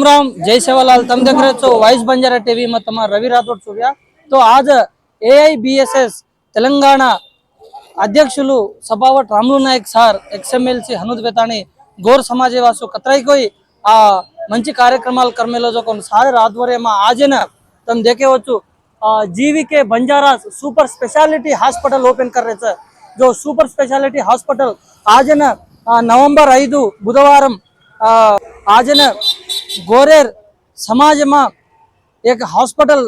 રામ જય સેવાલાલ તમે દેખ રહે છો વાઇસ બંજારા ટીવીમાં તમારા રવિ રાઠોડ સૂર્યા તો આજ ఏఐబిఎస్ఎస్ తెలంగాణ అధ్యక్షులు Sabhavat Ramulu Nayak sir ex MLC హనుద్ బెతాని గోర్ సమాజే వాసు కత్రైకోయి ఆ మంచి కార్యక్రమాలు కర్మేలో కొన్నిసారి ఆధ్వర్యమా ఆజన తను దేకేవచ్చు GVK Banjara super speciality hospital open కర్రే సార్. జో సూపర్ స్పెషాలిటీ హాస్పిటల్ ఆజన నవంబర్ ఐదు బుధవారం ఆజన गोरेर समाज मा एक हॉस्पिटल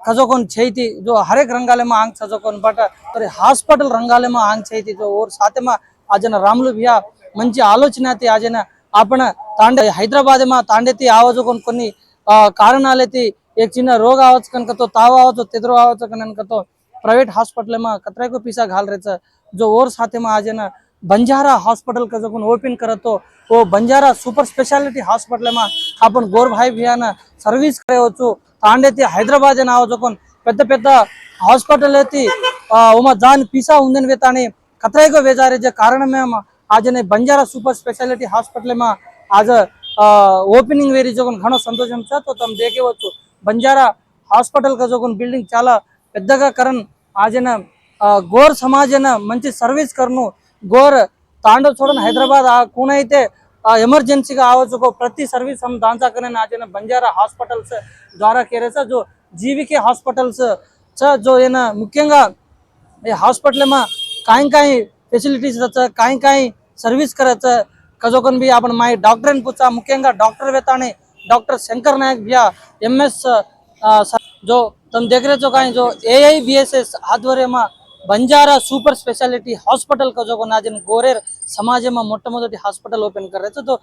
छ जो कोन छेती जो हर एक रंगा मा आंग छ जो कोन बटा और हॉस्पिटल रंगा मा आंग छेती जो और साथै मा आ जन रामलू भिया मंची आलोचना ती आज न आपणे तंडे हैदराबाद मा तंडे ती आवाज कोन कोनी कारण आले ती एक चिन्ह रोग आवाज छ कन कतो ताव आवाज छो तेदरो आव च कन कतो प्राइवेट पिसा घाल रे जो और साथी मा બંજારા હોસ્પિટલ કે જોકોન ઓપન કરે તો ઓ બંજારા સુપર સ્પેશિયાલિટી હોસ્પિટલમાં આપણ ગોરભાઈ ભૈયાના સર્વિસ કરેવચ્છુ తాండెత్తి హైదరాబాద్ అని ఆవచకొని పెద్ద పెద్ద హాస్పిటల్ ఎత్తి ఉమ దాని పీసా ఉందని వేతాని కత్రైగో వేజారేజే కారణమేమ ఆజనే బంజారా సూపర్ స్పెషాలిటీ హాస్పిటలేమా ఆజ ఓపెనింగ్ వేరి జోకొని ఘనో సంతోషం చా తో తమ దేకేవచ్చు. బంజారా హాస్పిటల్గా జోకొని బిల్డింగ్ చాలా పెద్దగా కరన్ ఆజన గోర్ సమాజన మంచి సర్వీస్ కరను घोर तांडव चूड़ा हईदराबाद कोने एमर्जेंसी आवाज़ को प्रती सर्वीस हम दान सक आज बंजारा हास्पिटल द्वारा कह रहे सर जो जीविके हास्पिटल जो है ना मुख्य हास्पिटल में कहीं कहीं फैसिलिटीज़ कहीं कहीं सर्विस कर कजोकन भी अपन माई डॉक्टर पूछा मुख्य डॉक्टर वेता डॉक्टर शंकर नायक भैया एम एस जो तुम देख रहे जो कहीं जो A I B S S आध्वर्य में ಬಂಜಾರ ಸೂಪರ್ ಸ್ಪೆಷಾಲಿಟಿ हॉस्पिटल का जो आज गोरेर समाज में मोटमोटी हॉस्पिटल ओपन कर रहे थे तो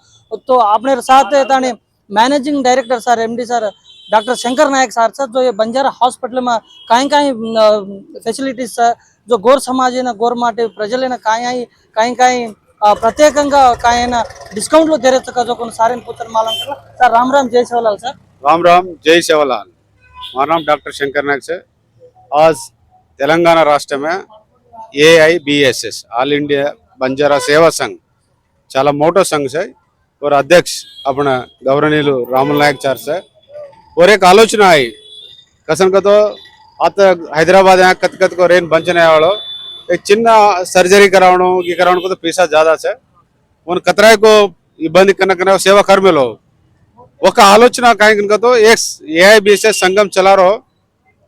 तो आपने साथ ताने managing director sir MD sir doctor Shankar Nayak sir sir जो ये बंजारा हॉस्पिटल में कहीं कहीं ఫెసిలిటీస్ जो గోర్ సమాజైన గోర్ మాటి ప్రజలైన కాయి కాయి కాయి ప్రత్యేకంగా కాయన డిస్కౌంట్లో తెరచు కొన్నిసారి పుత్తని మాలం సార్ రామ్ రామ్ జై సేవలాల్ సార్ राम राम जय सेवालाल हमारा नाम डॉक्टर शंकर नायक है आज तेलंगाना राष्ट्र में A I B S S all India Banjara Seva Sangh చాలా मोटो संघ है और अध्यक्ष अपना गौरवनीय रामुल नायक चार से और एक आलोचना आई कसन का तो आता हैदराबाद यहाँ कत कत को रेन बंचने वालों एक चिन्ह सर्जरी करावणो ये करावणो को तो पैसा ज्यादा है उन कतराय को इब्बंदी करना करना सेवा कर में लो ఒక ఆలోచన కాయకతో ఏఐబిఎస్ఎస్ సంఘం చలారో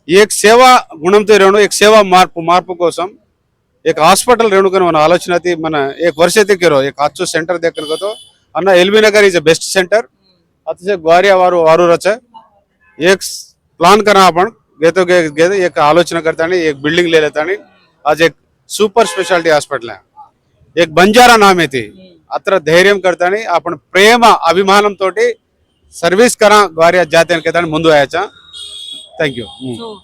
ఏక సేవా గుణంతో రేణు ఏక సేవా మార్పు మార్పు కోసం ఏక హాస్పిటల్ రేణుకని మన ఆలోచన మన ఏక వర్ష దిక్కరో ఏక అచ్చు సెంటర్ దిక్కరకతో అన్న LB Nagar is best centre. అతసే గ్వారి వారు వారు రచ. ఏక ప్లాన్ करना आपण घेतो घेतो एक आलोचना करताना एक बिल्डिंग ले लेताना आज एक सुपर स्पेशालिटी हॉस्पिटल आहे एक అత్ర ధైర్యం కడతాని అప్పుడు ప్రేమ అభిమానంతో సర్వీస్ కరా గ్వారి జాతీయానికి ముందు అయ్యాచా థ్యాంక్ యూ hmm.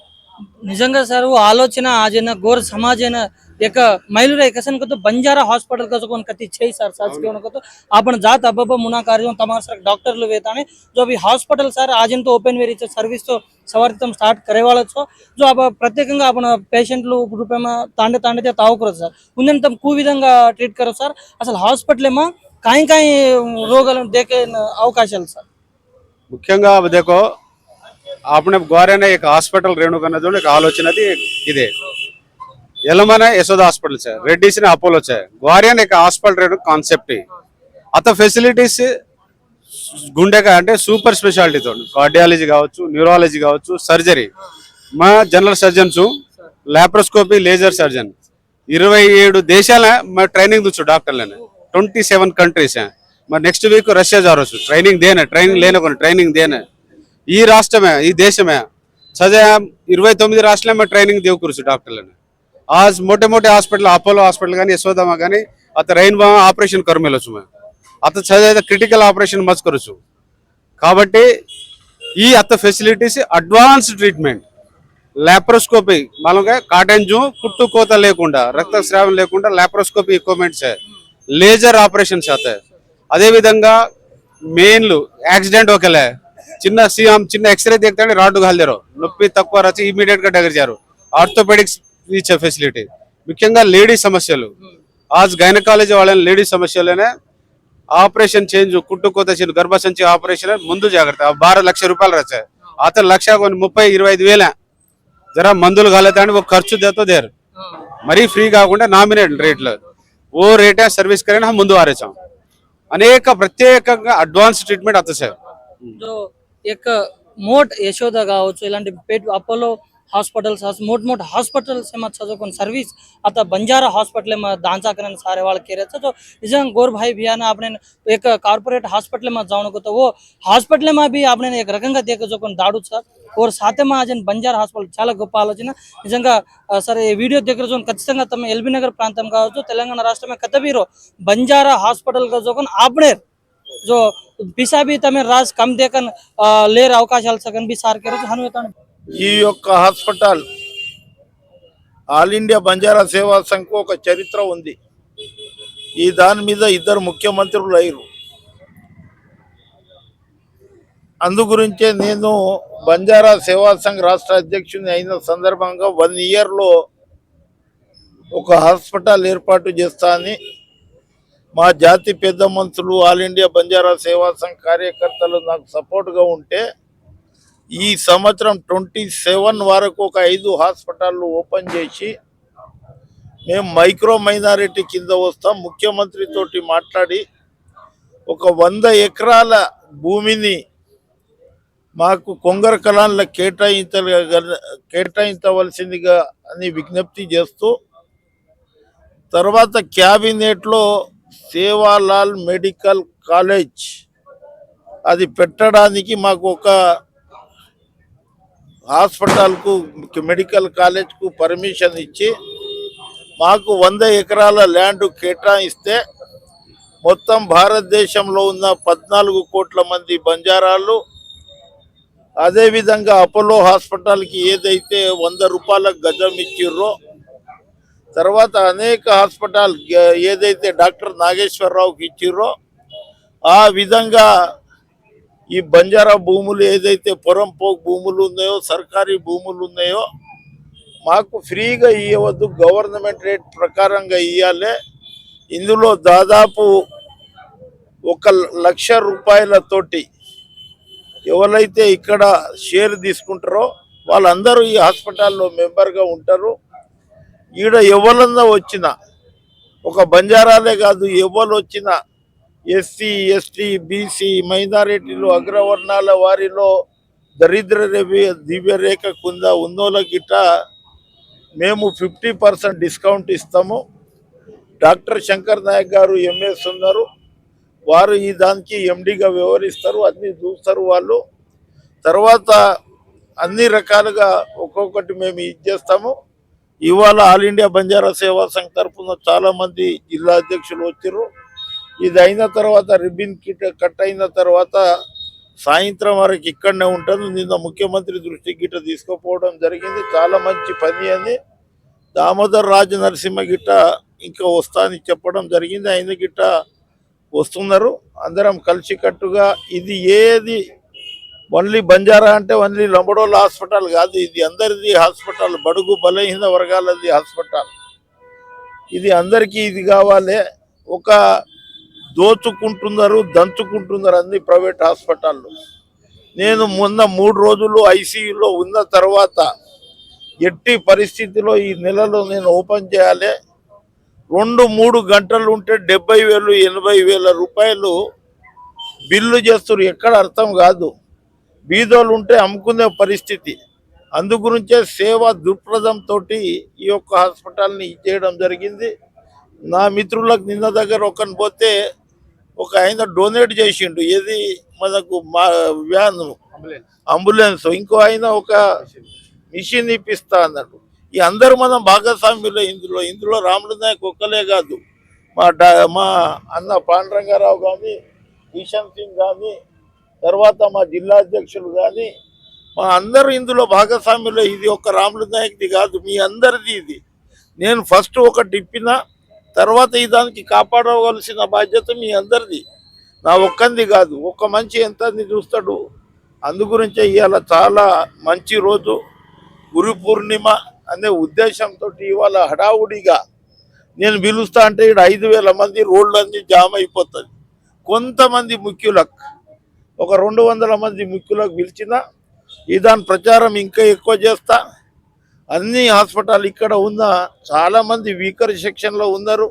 నిజంగా సార్ ఆలోచన ఆజన ఘోర సమాజన ఏక ಮೈಲೂರ ಏಕಸನ್ ಕತ್ತು ಬಂಜಾರ ಹಾಸ್ಪಿಟಲ್ ಕಸಕೊಂಡ್ ಕತ್ತಿ ಚೈ ಸರ್ ಸಾಸ್ಕೋಣ ಕತ್ತು ಆಪಣ ಜಾತ್ ಅಬ್ಬಬ್ಬ ಮುನಾ ಕಾರ್ಯ వేతానే. जो अभी हॉस्पिटल सर आजन तो ओपन वेरी స్టార్ట్ కరేవాళ్ళు సో ప్రత్యేకంగా ఆపణ పేషెంట్లు రూపేమా తాండే తాండితే సార్. ఉందని తమ కూ విధంగా ట్రీట్ కరు సార్. అసలు హాస్పిటల్ ఏమో కాయి కాయి రోగాలను దేకే అవకాశాలు సార్. ముఖ్యంగా దేకో આપણે ગોરેને એક હોસ્પિટલ રેણુકાના એક આલોચના ಇದೆ ಯಲಮನ ಯಶೋಧ ಹಾಸ್ಪಿಟಲ್ છે રેડ્ડીસને અપોલો છે ગોરેને એક హాస్పిటల్ రేణు కాన్సెప్ట్. అత ఫెసిలిటీస్ గుండెక అంటే సూపర్ స్పెషాలిటీతో కార్డియాలజీ కావచ్చు న్యూరాలజీ కావచ్చు సర్జరీ. మా general surgeons laparoscopy laser surgeon. ఇరవై ఏడు దేశాల మా ట్రైనింగ్ దుచ్చు డాక్టర్లని. Twenty seven countries. మరి నెక్స్ట్ వీక్ రష్యా జారొచ్చు. ట్రైనింగ్ దేనే? ట్రైనింగ్ లేనకొని ట్రైనింగ్ దేనే? ఈ రాష్ట్రమే ఈ దేశమే. సజా ఇరవై తొమ్మిది రాష్ట్రాలమే ట్రైనింగ్ దేవకూరుచు డాక్టర్లని. ఆ మోటే హాస్పిటల్ అపోలో హాస్పిటల్ కానీ యశోదమ్మ కానీ అత రైన్బా ఆపరేషన్ కరు వెళ్ళొచ్చు మేము అత చదివే క్రిటికల్ ఆపరేషన్ మర్చుకోవచ్చు కాబట్టి ఈ అత్త ఫెసిలిటీస్ అడ్వాన్స్ ట్రీట్మెంట్ లాప్రోస్కోపీ మనకి జూ కుట్టు కోత లేకుండా రక్తస్రావం లేకుండా లాప్రోస్కోపీ ఎక్విప్మెంట్స్ లేజర్ ఆపరేషన్స్ అవుతాయి అదేవిధంగా మెయిన్లు యాక్సిడెంట్ ఒకలే. చిన్న సీఎం చిన్న ఎక్స్రే దిగుతాడు రాడ్డు కాలేరు నొప్పి తక్కువ రచి ఇమీడియట్గా డగరిచారు ఆర్థోపెడిక్స్ ఇచ్చే ఫెసిలిటీ ముఖ్యంగా లేడీస్ సమస్యలు. ఆజ్ గైనకాలజీ వాళ్ళని లేడీస్ సమస్యలనే ఆపరేషన్ చేంజ్ కుట్టు కొత్త చిన్న గర్భసంచి ఆపరేషన్ ముందు జాగ్రత్త. బారా లక్ష రూపాయలు రచాయి అతను లక్ష కొన్ని ముప్పై ఇరవై ఐదు వేల. జరా మందులు కాలేదని ఒక ఖర్చు దేతో దేరు. మరీ ఫ్రీ కాకుండా నామినేట్ రేట్లు. ఓ రేటే సర్వీస్ కరైనా ముందు వారేసాం అనేక ప్రత్యేకంగా అడ్వాన్స్ ట్రీట్మెంట్ అత్తసాయి एक मोट यशोदा कावच इलां अपोलो हास्पिटल मोट मोट हास्पल चलो सर्विस आता बंजारा हास्पिटल दाचा कर सारे वाल के तो इसमें गोर भाई भी आना अपने एक कॉर्पोरेट हास्पिटल में जाऊन को तो वो हास्पिटल में भी अपने एक रकम का देख जो दाड़ू सर और साथ में आज बंजार हास्पिटल चाल गोप आलोचना निज्ञा सर यह वीडियो देख रहे खचिता तम एल नगर प्राथम का राष्ट्र में कतबीरो बंजारा हास्पिटल का जो आपनेर जो పిసా भी తమే రాజ్ కమ్ దేకన్ ఆ, లేర్ అవకాశాలు సగన్ బి సార్ కేరో హనుతాను ఈ యొక్క హాస్పిటల్ ఆల్ ఇండియా బంజారా సేవా సంఘ్ ఒక చరిత్ర ఉంది. ఈ దాని మీద ఇద్దరు ముఖ్యమంత్రులు అయ్యారు. అందుగురించే నేను బంజారా సేవా సంఘ్ రాష్ట్ర అధ్యక్షుని అయిన సందర్భంగా వన్ ఇయర్లో ఒక హాస్పిటల్ ఏర్పాటు చేస్తా అని మా జాతి పెద్ద మంత్రులు ఆల్ ఇండియా బంజారా సేవా సంఘ్ కార్యకర్తలు నాకు సపోర్ట్గా ఉంటే ఈ సంవత్సరం ట్వంటీ సెవెన్ వరకు ఒక ఐదు హాస్పిటళ్ళు ఓపెన్ చేసి మేము మైక్రో మైనారిటీ కింద వస్తాం. ముఖ్యమంత్రితో మాట్లాడి ఒక వంద ఎకరాల భూమిని మాకు కొంగర కళాల్లో కేటాయించ కేటాయించవలసిందిగా అని విజ్ఞప్తి చేస్తూ తర్వాత క్యాబినెట్లో సేవాలాల్ మెడికల్ కాలేజ్. అది పెట్టడానికి మాకు ఒక హాస్పిటల్కు మెడికల్ కాలేజ్కు పర్మిషన్ ఇచ్చి మాకు వంద ఎకరాల ల్యాండ్ కేటాయిస్తే మొత్తం భారతదేశంలో ఉన్న పద్నాలుగు కోట్ల మంది బంజారాలు అదేవిధంగా అపోలో హాస్పిటల్కి ఏదైతే వంద రూపాయల గజం ఇచ్చిర్రో తర్వాత అనేక హాస్పిటల్ ఏదైతే డాక్టర్ నాగేశ్వరరావుకి ఇచ్చిర్రో ఆ విధంగా ఈ బంజారా భూములు ఏదైతే పొరంపోక్ భూములు ఉన్నాయో సర్కారీ భూములు ఉన్నాయో మాకు ఫ్రీగా ఇవ్వద్దు గవర్నమెంట్ రేట్ ప్రకారంగా ఇవ్వాలి ఇందులో దాదాపు ఒక లక్ష రూపాయలతోటి ఎవరైతే ఇక్కడ షేర్ తీసుకుంటారో వాళ్ళందరూ ఈ హాస్పిటల్లో మెంబర్గా ఉంటారు. ఈడ ఎవరన్నా వచ్చినా ఒక బంజారాలే కాదు ఎవరు వచ్చినా ఎస్సీ ఎస్టీ బీసీ మైనారిటీలు అగ్రవర్ణాల వారిలో దరిద్ర రేవి- దివ్యరేఖ కింద ఉన్నోళ్ళ గిట్ట మేము ఫిఫ్టీ పర్సెంట్ డిస్కౌంట్ ఇస్తాము. డాక్టర్ శంకర్ నాయక్ గారు ఎంఎస్ ఉన్నారు. వారు ఈ దానికి ఎండిగా వ్యవహరిస్తారు అన్ని చూస్తారు వాళ్ళు. తర్వాత అన్ని రకాలుగా ఒక్కొక్కటి మేము ఇది చేస్తాము. ఇవాళ ఆల్ ఇండియా బంజారా సేవా సంఘ్ తరఫున చాలా మంది జిల్లా అధ్యక్షులు వచ్చారు ఇది అయిన తర్వాత రిబ్బిన్ కిట్ కట్ అయిన తర్వాత సాయంత్రం వరకు ఇక్కడనే ఉంటాను నిన్న ముఖ్యమంత్రి దృష్టికి గిట్ట తీసుకుపోవడం జరిగింది. చాలా మంచి పని అని దామోదర్ రాజ నరసింహ గిట్ట ఇంకా వస్తా అని చెప్పడం జరిగింది. ఆయన గిట్ట వస్తున్నారు. అందరం కలిసికట్టుగా ఇది ఏది ఓన్లీ బంజారా అంటే ఓన్లీ లంబడోళ్ళ హాస్పిటల్ కాదు ఇది అందరిది హాస్పిటల్ బడుగు బలహీన వర్గాలది హాస్పిటల్. ఇది అందరికీ ఇది కావాలి. ఒక దోచుకుంటున్నారు దంచుకుంటున్నారు అన్ని ప్రైవేట్ హాస్పిటళ్ళు. నేను మొన్న మూడు రోజులు ఐసీయూలో ఉన్న తర్వాత ఎట్టి పరిస్థితిలో ఈ నెలలో నేను ఓపెన్ చేయాలి. రెండు మూడు గంటలు ఉంటే డెబ్బై వేలు ఎనభై వేల రూపాయలు బిల్లు చేస్తారు ఎక్కడ అర్థం కాదు. బీదోళ్ళు ఉంటే అమ్ముకునే పరిస్థితి. అందు గురించే సేవ దృక్పథంతో ఈ యొక్క హాస్పిటల్ని చేయడం జరిగింది. నా మిత్రులకు నిన్న దగ్గర ఒకని పోతే ఒక ఆయన డొనేట్ చేసిండు. ఏది? మనకు మా వ్యాన్. అంబులెన్స్. ఇంకో ఆయన ఒక మిషన్ ఇప్పిస్తా అన్నాడు. ఈ అందరూ మనం భాగస్వామ్యులే ఇందులో. ఇందులో రాముడు నాయక్ ఒక్కలే కాదు. మా మా అన్న పాండురంగారావు కానీ కిషన్ సింగ్ కానీ తర్వాత మా జిల్లా అధ్యక్షులు కానీ మా అందరూ ఇందులో భాగస్వామ్యులే ఇది ఒక రాములు నాయక్ది కాదు మీ అందరిది ఇది. నేను ఫస్ట్ ఒక టిప్పిన తర్వాత ఈ దానికి కాపాడవలసిన బాధ్యత మీ అందరిది. నా ఒక్కంది కాదు ఒక్క మంచి ఎంత చూస్తాడు. అందుగురించే ఇవాళ చాలా మంచి రోజు. గురు పూర్ణిమ అనే ఉద్దేశంతో ఇవాళ హడావుడిగా నేను పిలుస్తా అంటే ఇక్కడ ఐదు వేల మంది రోడ్లన్నీ జామ్ అయిపోతుంది కొంతమంది ముఖ్యులకు ఒక రెండు వందల మంది ముక్కులోకి పిలిచిన ఈ దాని ప్రచారం ఇంకా ఎక్కువ చేస్తా. అన్ని హాస్పిటల్ ఇక్కడ ఉన్న చాలామంది వీకర్ సెక్షన్లో ఉన్నారు.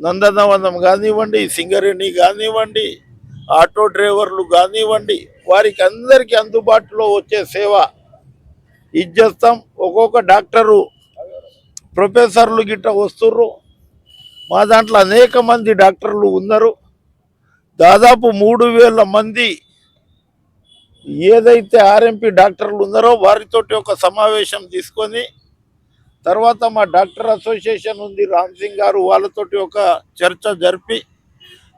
నందనవనం కానివ్వండి సింగరేణి కానివ్వండి ఆటో డ్రైవర్లు కానివ్వండి వారికి అందరికీ అందుబాటులో వచ్చే సేవ ఇది చేస్తాం. ఒక్కొక్క డాక్టరు ప్రొఫెసర్లు గిట్ట వస్తుర్రు. మా దాంట్లో అనేక మంది డాక్టర్లు ఉన్నారు. దాదాపు మూడు వేల మంది ఏదైతే ఆర్ఎంపీ డాక్టర్లు ఉన్నారో వారితోటి ఒక సమావేశం తీసుకొని తర్వాత మా డాక్టర్ అసోసియేషన్ ఉంది రామ్ సింగ్ గారు వాళ్ళతోటి ఒక చర్చ జరిపి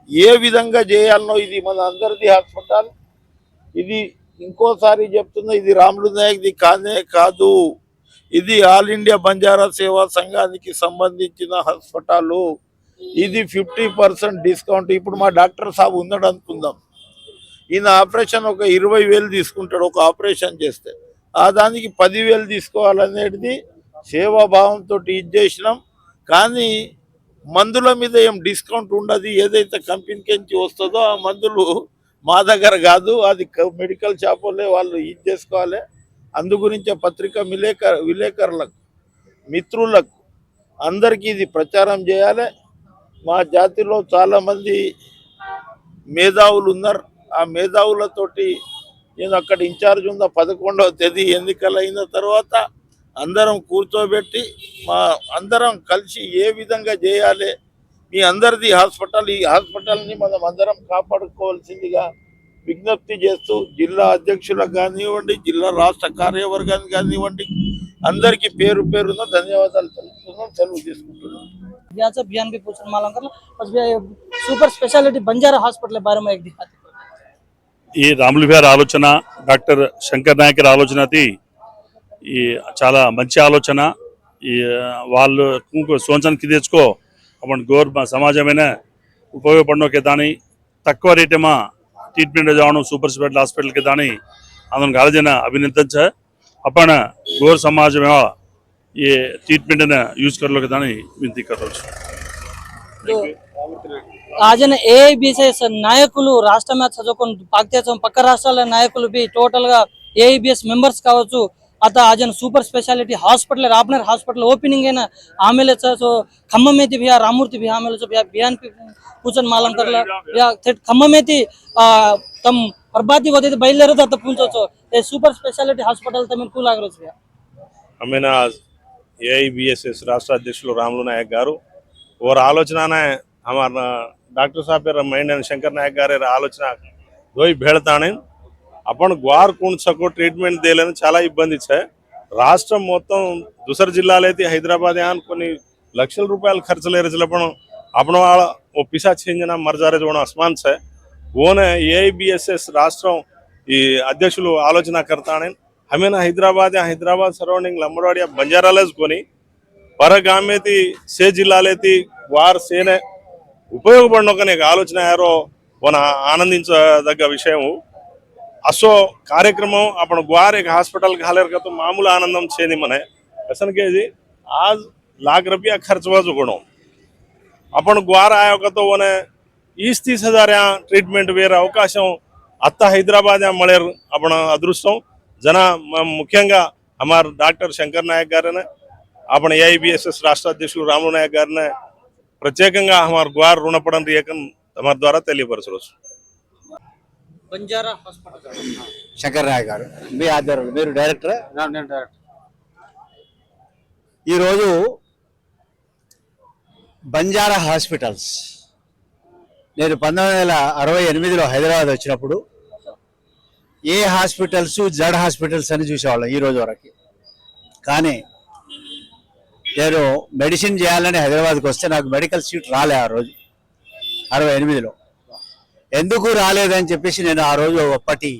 ఏ విధంగా చేయాలనో ఇది మన అందరిది హాస్పిటల్. ఇది ఇంకోసారి చెప్తున్నా ఇది రాములు నాయక్ది కానే కాదు. ఇది ఆల్ ఇండియా బంజారా సేవా సంఘానికి సంబంధించిన హాస్పిటల్. ఇది ఫిఫ్టీ పర్సెంట్ డిస్కౌంట్. ఇప్పుడు మా డాక్టర్ సాబ్ ఉన్నాడు అనుకుందాం ఈయన ఆపరేషన్ ఒక ఇరవై వేలు తీసుకుంటాడు ఒక ఆపరేషన్ చేస్తే. ఆ దానికి పదివేలు తీసుకోవాలనేది సేవాభావంతో ఇది చేసినాం. కానీ మందుల మీద ఏం డిస్కౌంట్ ఉండదు ఏదైతే కంపెనీకి నుంచి వస్తుందో ఆ మందులు మా దగ్గర కాదు అది క- మెడికల్ షాప్ వాళ్ళు ఇది చేసుకోవాలి. అందు గురించే పత్రిక విలేకర్ విలేకరులకు మిత్రులకు అందరికీ ఇది ప్రచారం చేయాలి. మా జాతిలో చాలామంది మేధావులు ఉన్నారు. ఆ మేధావులతోటి నేను అక్కడ ఇన్ఛార్జ్ ఉన్న పదకొండవ తేదీ ఎన్నికలు అయిన తర్వాత అందరం కూర్చోబెట్టి మా అందరం కలిసి ఏ విధంగా చేయాలి మీ అందరిది హాస్పిటల్ ఈ హాస్పిటల్ని మనం అందరం కాపాడుకోవాల్సిందిగా విజ్ఞప్తి చేస్తూ జిల్లా అధ్యక్షులకు కానివ్వండి జిల్లా రాష్ట్ర కార్యవర్గానికి కానివ్వండి అందరికీ పేరు పేరున ధన్యవాదాలు తెలుపుతున్నాం సెలవు తీసుకుంటున్నాం ब्याज बयान भी पूछने मालूम कर बस भैया ये सुपर स्पेशलिटी बंजारा हॉस्पिटल के बारे में एक दिखाते ఈ రాములు గారి ఆలోచన డాక్టర్ శంకర్ నాయక్ గారి ఆలోచనది ఈ చాలా మంచి ఆలోచన. ఈ వాళ్ళు సోంచానికి తెచ్చుకో అప్పుడు గోర్ సమాజమైన ఉపయోగపడినోకే దాని. తక్కువ రేటేమా ట్రీట్మెంట్ జవడం సూపర్ స్పెషల్ హాస్పిటల్కి దాని. అతనికి ఆలోచన అభినందించ. అప్పన గోర్ సమాజం ఈ ట్రీట్మెంట్ యూజ్ కరోకి దాని వింతి కరోచ్చు कर लो के दानी विनती कर रहा जो ఆజన ఏఐబిఎస్ నాయకులు రాష్ట్రం మీద చదువుకొని పాకిస్తాన్ పక్క రాష్ట్రాల నాయకులు బి టోటల్ గా ఏఐబిఎస్ మెంబర్స్ కావచ్చు आता आजन super speciality hospital रापनर hospital opening है ना आमेले छ सो खम्मम में थी भैया रामूर्ति भी आमेले छ भैया बियान पे पूछन मालूम करला भैया थेट खम्मम में थी आ, तम बर्बादी होते थे बैलेरो था तो पूछो छो ये सुपर स्पेशालिटी हॉस्पिटल तमिल कू लाग रहो भैया అమ్మిన ఏఐబిఎస్ఎస్ రాష్ట్ర అధ్యక్షులు రాములు నాయక్ గారు ఓర్ ఆలోచన हमार डॉक्टर साहब के रमैन शंकर नायक गारे ఆలోచన దోయి బేళతానే आपण గ్వార్ కుణ్సకు ట్రీట్మెంట్ దేలని చాలా ఇబ్బంది ఇచ్చే. రాష్ట్రం మొత్తం దుసర జిల్లాలైతే హైదరాబాద్ యాన్ కొన్ని లక్షల రూపాయలు ఖర్చు లేరచలపణం అపణ వాళ్ళ ఓ పిసా చేంజన మర్జారే చూడడం అస్మాన్ సార్ ఓన ఏఐబిఎస్ఎస్ రాష్ట్రం ఈ అధ్యక్షులు ఆలోచన కర్తానే. హమేనా హైదరాబాద్ యా హైదరాబాద్ సరౌండింగ్ లంబడవాడియా బంజారాలేజ్ కొని పరగామేతి సే జిల్లాలేతి వార్ సేనే ఉపయోగపడిన ఒక ఆలోచన యారో మన ఆనందించదగ్గ విషయం असो कार्यक्रम आपण ग्वार एक हॉस्पिटल घालेर का तो मामूल आनंदम छेनी मने कसन के जी आज लाख रुपया खर्च वाजू गणो आपण ग्वार आयो का तो वने वीस तीस हजार या ट्रीटमेंट వేరే అవకాశం అత్త హైదరాబాద్ మళేర్ आपण అదృష్టం జన మ- ముఖ్యంగా हमार డాక్టర్ శంకర్ నాయక్ గారిని आपण ఏఐబిఎస్ఎస్ రాష్ట్ర అధ్యక్షులు రాములు నాయక్ గారిని ప్రత్యేకంగా హమార్ గుహార్ రుణపడం రియకం తమ ద్వారా తెలియపరచవచ్చు. శంకర్ రాయ్ గారు మీ ఆధ్వర్యం మీరు డైరెక్టర్? డైరెక్టర్. ఈరోజు బంజారా హాస్పిటల్స్. నేను పంతొమ్మిది వందల అరవై ఎనిమిదిలో హైదరాబాద్ వచ్చినప్పుడు ఏ హాస్పిటల్స్ జడ్ హాస్పిటల్స్ అని చూసేవాళ్ళం ఈరోజు వరకు. కానీ నేను మెడిసిన్ చేయాలని హైదరాబాద్కి వస్తే నాకు మెడికల్ సీట్ రాలే ఆ రోజు అరవై ఎనిమిదిలో. ఎందుకు రాలేదని చెప్పేసి నేను ఆ రోజు ఒప్పటి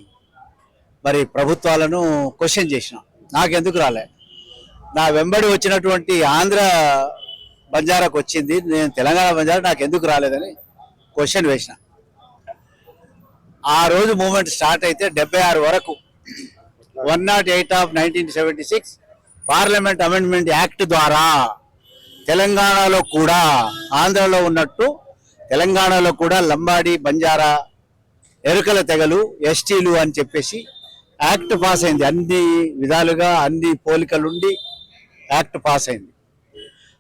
మరి ప్రభుత్వాలను క్వశ్చన్ చేసిన. నాకెందుకు రాలే? నా వెంబడి వచ్చినటువంటి ఆంధ్ర బంజారాకు వచ్చింది నేను తెలంగాణ బంజారా నాకు ఎందుకు రాలేదని క్వశ్చన్ వేసిన. ఆ రోజు మూమెంట్ స్టార్ట్ అయితే డెబ్బై ఆరు వరకు one nought eight of nineteen seventy six parliament amendment act ద్వారా తెలంగాణలో కూడా ఆంధ్రలో ఉన్నట్టు తెలంగాణలో కూడా లంబాడి బంజారా ఎరుకల తెగలు ఎస్టీలు అని చెప్పేసి యాక్ట్ పాస్ అయింది. అన్ని విధాలుగా అన్ని పోలికలుండి యాక్ట్ పాస్ అయింది.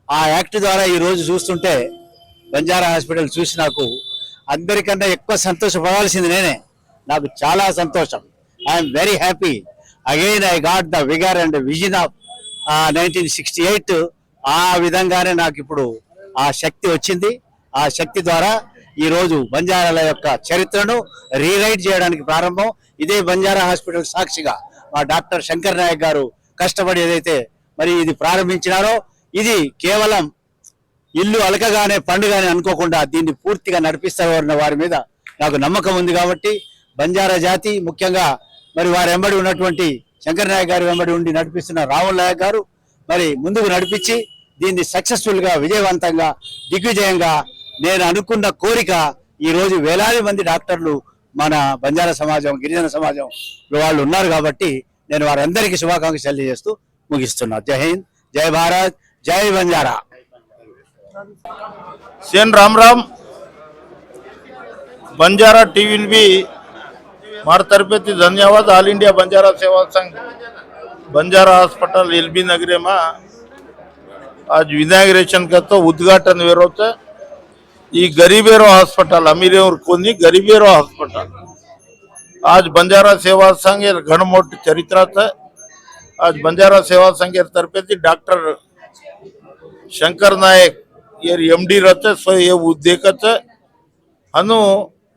ఆ యాక్ట్ ద్వారా ఈరోజు చూస్తుంటే బంజారా హాస్పిటల్ చూసి నాకు అందరికన్నా ఎక్కువ సంతోషపడాల్సింది నేనే. నాకు చాలా సంతోషం. I'm very happy again I got the vigour and vision of nineteen sixty eight ఆ విధంగానే నాకు ఇప్పుడు ఆ శక్తి వచ్చింది. ఆ శక్తి ద్వారా ఈ రోజు బంజారాల యొక్క చరిత్రను రీరైట్ చేయడానికి ప్రారంభం. ఇదే బంజారా హాస్పిటల్ సాక్షిగా మా డాక్టర్ శంకర్ నాయక్ గారు కష్టపడి ఏదైతే మరి ఇది ప్రారంభించినారో ఇది కేవలం ఇల్లు అలకగానే పండుగనే అనుకోకుండా దీన్ని పూర్తిగా నడిపిస్తారన్న వారి మీద నాకు నమ్మకం ఉంది కాబట్టి బంజారా జాతి ముఖ్యంగా మరి వారి వెంబడి ఉన్నటువంటి శంకర్ నాయక్ గారు వెంబడి ఉండి నడిపిస్తున్న రాహుల్ నాయక్ గారు మరి ముందుకు నడిపించి దీన్ని సక్సెస్ఫుల్గా విజయవంతంగా దిగ్విజయంగా నేను అనుకున్న కోరిక ఈరోజు వేలాది మంది డాక్టర్లు మన బంజారా సమాజం గిరిజన సమాజం వాళ్ళు ఉన్నారు కాబట్టి నేను వారందరికీ శుభాకాంక్షలు తెలియజేస్తూ ముగిస్తున్నా. జై హింద్ జై భారత్ జై బంజారా. సేన్ రామ్ రామ్ బంజారా టీవీ బి तरफे थी धन्यवाद ऑल इंडिया बंजारा सेवा संघ बंजारा हॉस्पिटल एल बी नगरी में आज इनाग्रेशन का तो उद्घाटन वेरोते ಈ ಗರೀಬೇರೋ ಹಾಸ್ಪಿಟಲ್ ಅಮೀರಿಯವ್ರ ಕೊಂದಿ ಗರೀಬೇರೋ ಹಾಸ್ಪಿಟಲ್ आज बंजारा सेवा संघ ये घन मोट चरित्र था आज बंजारा सेवा संघ के तरफे थी डॉक्टर शंकर नायक ये एमडी रहते सो ये उद्देकत है अनु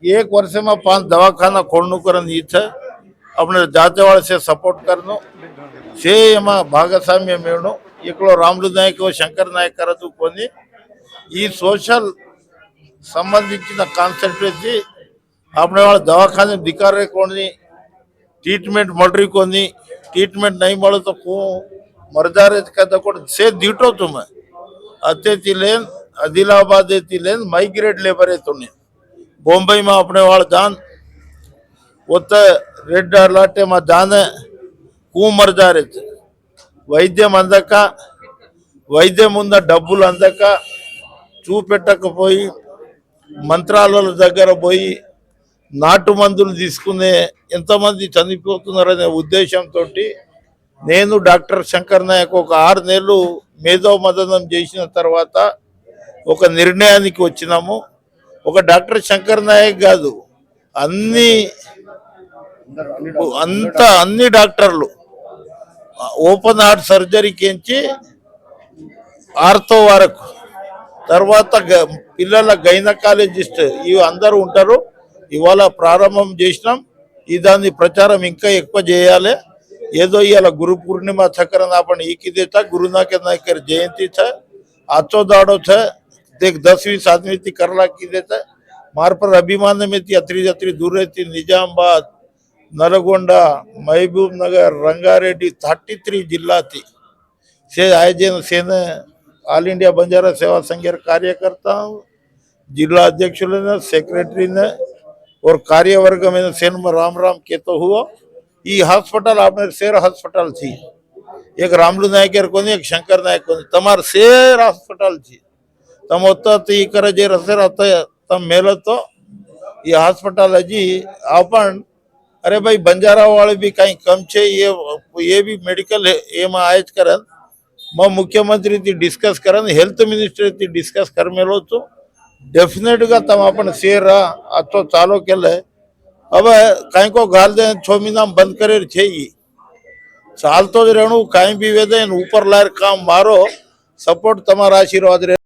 एक वर्ष में पांच दवाखाना खोलने कर नीत है अपने जाते वाले से सपोर्ट करनो से यहाँ भागसाम्य मेड़ो इकलो रामलु नायक और शंकर नायक कर तू कोनी ये सोशल संबंधित की ना कांसेप्ट है अपने वाले दवाखाने बिकार रहे कोनी ट्रीटमेंट मर रही कोनी ट्रीटमेंट नहीं मालूम तो को मर्दारे का तो कोड से दीटो तुम्हें अत्यंत लेन अधिलाभ आदेश लेन माइग्रेट लेबर है तुम्हें బొంబై మా అప్పుడే వాళ్ళ जान उते రెడ్ अलर्ट మా जाने కూమర్ मर వైద్యం అందక వైద్యం ఉన్న డబ్బులు అందక చూపెట్టకపోయి మంత్రాల దగ్గర పోయి నాటు మందులు తీసుకునే ఎంతమంది చనిపోతున్నారనే ఉద్దేశంతో నేను డాక్టర్ శంకర్ నాయక్ ఒక ఆరు నెలలు మేధో మదనం చేసిన తర్వాత ఒక నిర్ణయానికి వచ్చినాము. ఒక డాక్టర్ శంకర్ నాయక్ కాదు. అన్ని అంత అన్ని డాక్టర్లు. ఓపెన్ హార్ట్ సర్జరీకి ఎంచి ఆర్తో వరకు. తర్వాత పిల్లల గైనకాలజిస్ట్ ఇవి అందరూ ఉంటారు. ఇవాళ ప్రారంభం చేసినాం. ఈ దాన్ని ప్రచారం ఇంకా ఎక్కువ చేయాలి. ఏదో ఇవాళ గురు పూర్ణిమ చక్రనాపణ ఈకిదే గురునాథ నాయకర్ జయంతి చ ఆచోదాడో చ એક मार पर अभिमान में थी अत्री जत्री दूर મેથી निजामबाद અત્રી महबूब नगर નલગొండ थर्टी थ्री जिला थी। से आए આયોજન से ऑल इंडिया बंजारा सेवा संघ कार्यकर्ता हूँ। जिला अध्यक्ष ने सेक्रेटरी ने, और कार्यवर्ग में सेन में राम राम के तो हुआ। ये हॉस्पिटल आपने शेर हॉस्पिटल थी। एक रामलू नायक एक शंकर नायक तमार शेर हॉस्पिटल थी। तम होता तो ये करे जे रसे रहता तम मेल तो ये हॉस्पिटल हजी अपन अरे भाई बंजारा वाले भी कहीं कम छे ये ये भी मेडिकल ये में आयज करन मग मुख्यमंत्री ती डिस्कस करा हेल्थ मिनिस्टर ती डिस्कस कर मेलो तो डेफिनेट गा तम आपण शेर आतो चालू केलंय હવે કાંઈ કો ગાલ દે છ મહિના બંધ કરે છે ઈ ચાલતો જ રહેવું કાંઈ બી વેદે ઉપર લાયર કામ મારો સપોર્ટ તમારા આશીર્વાદ રહે